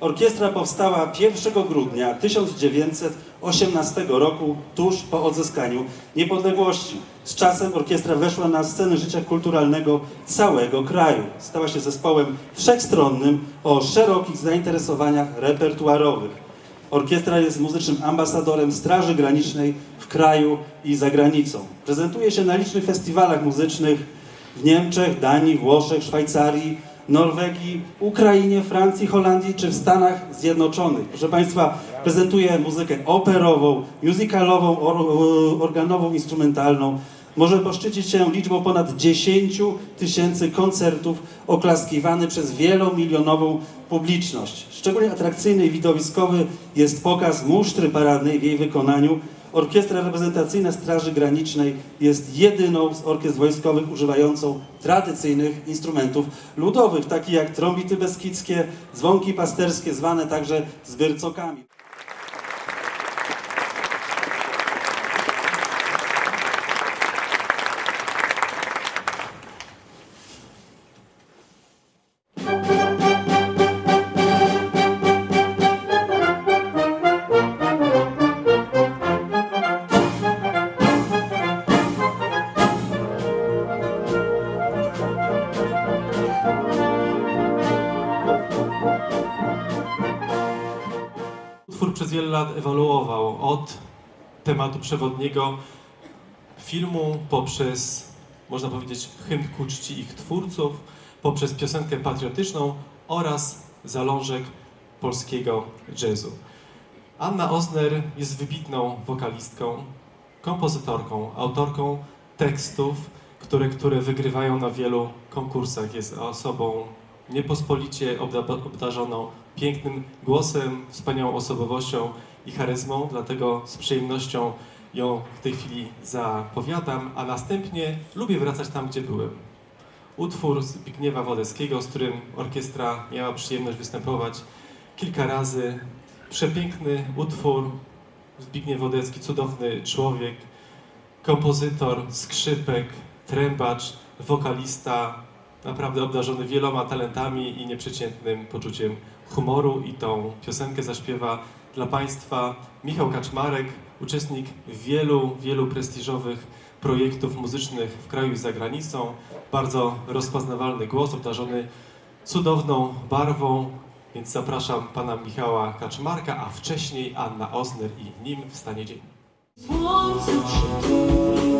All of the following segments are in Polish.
Orkiestra powstała 1 grudnia 1918 roku, tuż po odzyskaniu niepodległości. Z czasem orkiestra weszła na scenę życia kulturalnego całego kraju. Stała się zespołem wszechstronnym o szerokich zainteresowaniach repertuarowych. Orkiestra jest muzycznym ambasadorem Straży Granicznej w kraju i za granicą. Prezentuje się na licznych festiwalach muzycznych w Niemczech, Danii, Włoszech, Szwajcarii, Norwegii, Ukrainie, Francji, Holandii czy w Stanach Zjednoczonych. Proszę Państwa, prezentuje muzykę operową, musicalową, or, organową, instrumentalną. Może poszczycić się liczbą ponad 10 tysięcy koncertów oklaskiwany przez wielomilionową publiczność. Szczególnie atrakcyjny i widowiskowy jest pokaz musztry paradnej w jej wykonaniu. Orkiestra reprezentacyjna Straży Granicznej jest jedyną z orkiestr wojskowych używającą tradycyjnych instrumentów ludowych, takich jak trąbity beskidzkie, dzwonki pasterskie, zwane także zbyrcokami. Wiele lat ewoluował od tematu przewodniego filmu poprzez, można powiedzieć, hymn ku czci ich twórców, poprzez piosenkę patriotyczną oraz zalążek polskiego jazzu. Anna Osner jest wybitną wokalistką, kompozytorką, autorką tekstów, które, które wygrywają na wielu konkursach. Jest osobą niepospolicie obda- obdarzoną pięknym głosem, wspaniałą osobowością i charyzmą, dlatego z przyjemnością ją w tej chwili zapowiadam, a następnie lubię wracać tam, gdzie byłem. Utwór Zbigniewa Wodeckiego, z którym orkiestra miała przyjemność występować kilka razy. Przepiękny utwór, Zbigniew Wodecki, cudowny człowiek, kompozytor, skrzypek, trębacz, wokalista, naprawdę obdarzony wieloma talentami i nieprzeciętnym poczuciem humoru i tą piosenkę zaśpiewa dla Państwa Michał Kaczmarek, uczestnik wielu, wielu prestiżowych projektów muzycznych w kraju i za granicą. Bardzo rozpoznawalny głos, obdarzony cudowną barwą, więc zapraszam pana Michała Kaczmarka, a wcześniej Anna Osner i nim wstanie dzień. Słońce przytuli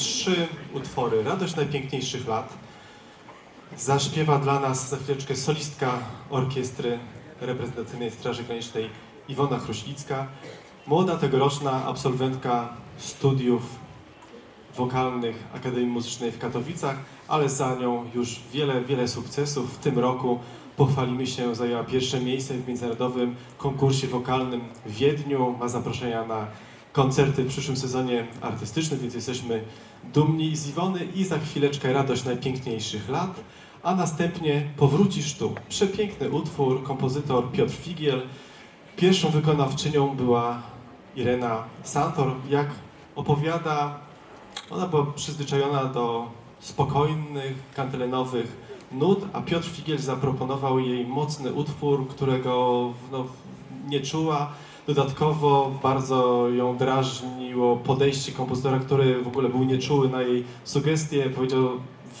trzy utwory. Radość najpiękniejszych lat. Zaśpiewa dla nas za chwileczkę solistka orkiestry reprezentacyjnej Straży Granicznej Iwona Chruślicka. Młoda tegoroczna absolwentka studiów wokalnych Akademii Muzycznej w Katowicach, ale za nią już wiele, wiele sukcesów. W tym roku pochwalimy się, zajęła pierwsze miejsce w międzynarodowym konkursie wokalnym w Wiedniu. Ma zaproszenia na koncerty w przyszłym sezonie artystycznym, więc jesteśmy dumni z Iwony i za chwileczkę radość najpiękniejszych lat, a następnie powrócisz tu. Przepiękny utwór, kompozytor Piotr Figiel. Pierwszą wykonawczynią była Irena Santor. Jak opowiada, ona była przyzwyczajona do spokojnych, kantelenowych nut, a Piotr Figiel zaproponował jej mocny utwór, którego no, nie czuła. Dodatkowo bardzo ją drażniło podejście kompozytora, który w ogóle był nieczuły na jej sugestie. Powiedział,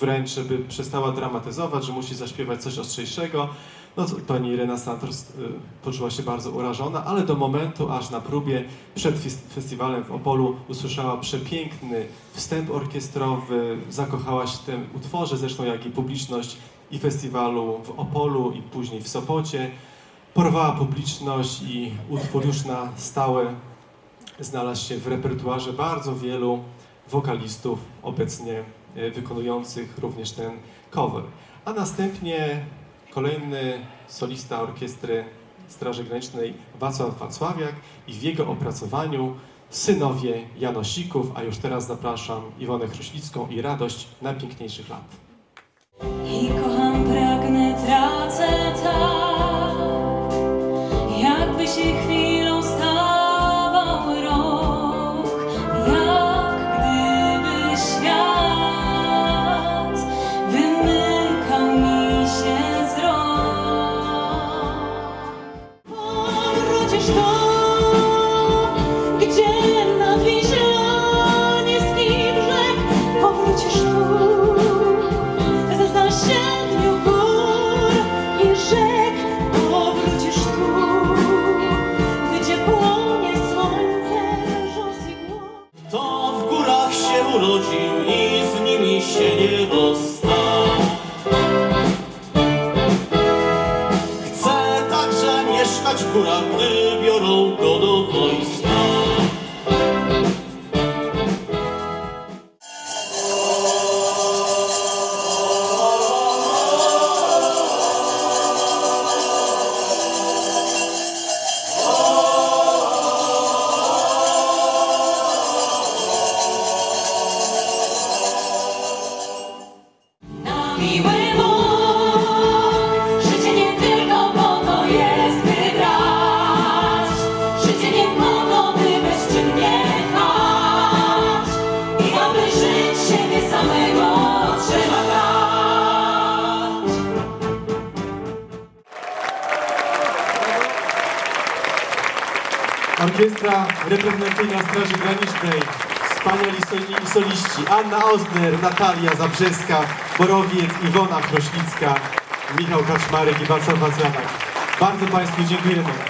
wręcz, żeby przestała dramatyzować, że musi zaśpiewać coś ostrzejszego. No pani Irena Santos y, poczuła się bardzo urażona, ale do momentu, aż na próbie przed fes- festiwalem w Opolu usłyszała przepiękny wstęp orkiestrowy, zakochała się w tym utworze, zresztą jak i publiczność i festiwalu w Opolu i później w Sopocie. Porwała publiczność i utwór już na stałe znalazł się w repertuarze bardzo wielu wokalistów obecnie e, wykonujących również ten cover. A następnie kolejny solista orkiestry Straży Granicznej Wacław Wacławiak i w jego opracowaniu synowie Janosików, a już teraz zapraszam Iwonę Chroślicką i Radość najpiękniejszych lat. I kocham, pragnę, tracę tak, live your own God of life. Orkiestra reprezentacyjna Straży Granicznej, wspaniali soli- soliści Anna Osner, Natalia Zabrzeska, Borowiec, Iwona Krośnicka, Michał Kaczmarek i Wacław Wacławiak. Bardzo Państwu dziękujemy.